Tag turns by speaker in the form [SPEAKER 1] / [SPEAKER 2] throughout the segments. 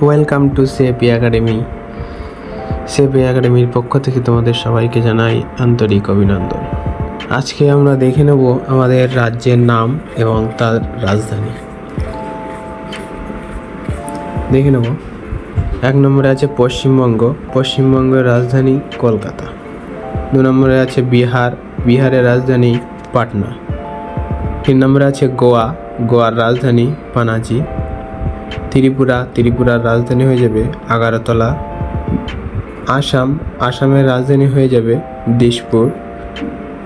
[SPEAKER 1] Welcome to Sepi academy Sepi একাডেমির পক্ষ থেকে তোমাদের সবাইকে জানাই আন্তরিক অভিনন্দন। আজকে আমরা দেখে নেব আমাদের রাজ্যের নাম এবং তার রাজধানী। দেখে নেব। এক নম্বরে আছে পশ্চিমবঙ্গ। পশ্চিমবঙ্গের রাজধানী কলকাতা। দু নম্বরে আছে বিহার। বিহারের রাজধানী পাটনা। তিন নম্বরে আছে গোয়া। গোয়ার রাজধানী পানাজি। ত্রিপুরা, ত্রিপুরার রাজধানী হয়ে যাবে আগারতলা। আসাম, আসামের রাজধানী হয়ে যাবে দিশপুর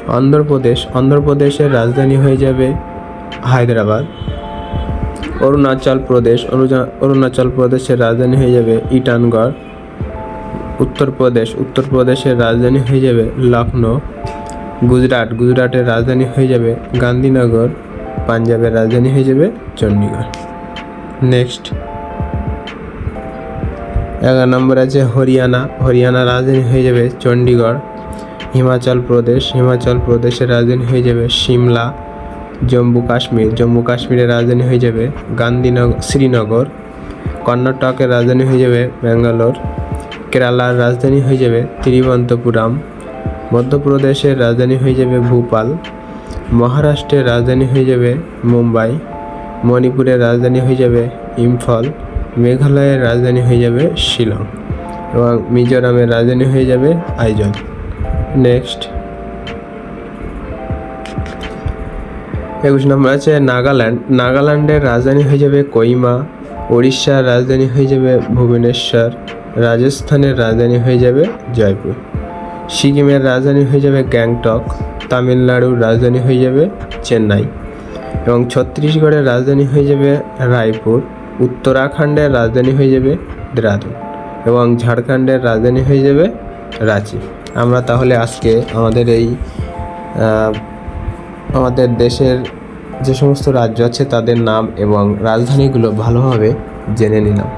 [SPEAKER 1] অন্ধ্রপ্রদেশ, অন্ধ্রপ্রদেশের রাজধানী হয়ে যাবে হায়দ্রাবাদ। অরুণাচল প্রদেশ অরুণাচল প্রদেশের রাজধানী হয়ে যাবে ইটানগড়। উত্তরপ্রদেশ, উত্তরপ্রদেশের রাজধানী হয়ে যাবে লখনৌ গুজরাট, গুজরাটের রাজধানী হয়ে যাবে গান্ধীনগর। পাঞ্জাবের রাজধানী হয়ে যাবে চণ্ডীগড়। নেক্সট এগারো নম্বর আছে হরিয়ানা। হরিয়ানা রাজধানী হয়ে যাবে চণ্ডীগড় হিমাচল প্রদেশ। হিমাচল প্রদেশের রাজধানী হয়ে যাবে সিমলা। জম্মু কাশ্মীর। জম্মু কাশ্মীরের রাজধানী হয়ে যাবে গান্ধীনগর শ্রীনগর। কর্ণাটকের রাজধানী হয়ে যাবে ব্যাঙ্গালোর। কেরালার রাজধানী হয়ে যাবে তিরুবনন্তপুরম। মধ্যপ্রদেশের রাজধানী হয়ে যাবে ভোপাল। মহারাষ্ট্রের রাজধানী হয়ে যাবে মুম্বাই। মণিপুরের রাজধানী হয়ে যাবে ইম্ফল, মেঘালয়ের রাজধানী হয়ে যাবে শিলং এবং মিজোরামের রাজধানী হয়ে যাবে আইজল। নেক্সট একুশ নম্বর আছে নাগাল্যান্ড। নাগাল্যান্ডের রাজধানী হয়ে যাবে কইমা উড়িষ্যার রাজধানী হয়ে যাবে ভুবনেশ্বর, রাজস্থানের রাজধানী হয়ে যাবে জয়পুর। সিকিমের রাজধানী হয়ে যাবে গ্যাংটক, তামিলনাড়ুর রাজধানী হয়ে যাবে চেন্নাই। এবং ছত্তিশগড়ের রাজধানী হয়ে যাবে রায়পুর, উত্তরাখণ্ডের রাজধানী হয়ে যাবে দেরাদুন এবং ঝাড়খণ্ডের রাজধানী হয়ে যাবে রাঁচি। আমরা তাহলে আজকে আমাদের এই আমাদের দেশের যে সমস্ত রাজ্য আছে তাদের নাম এবং রাজধানীগুলো ভালোভাবে জেনে নিলাম।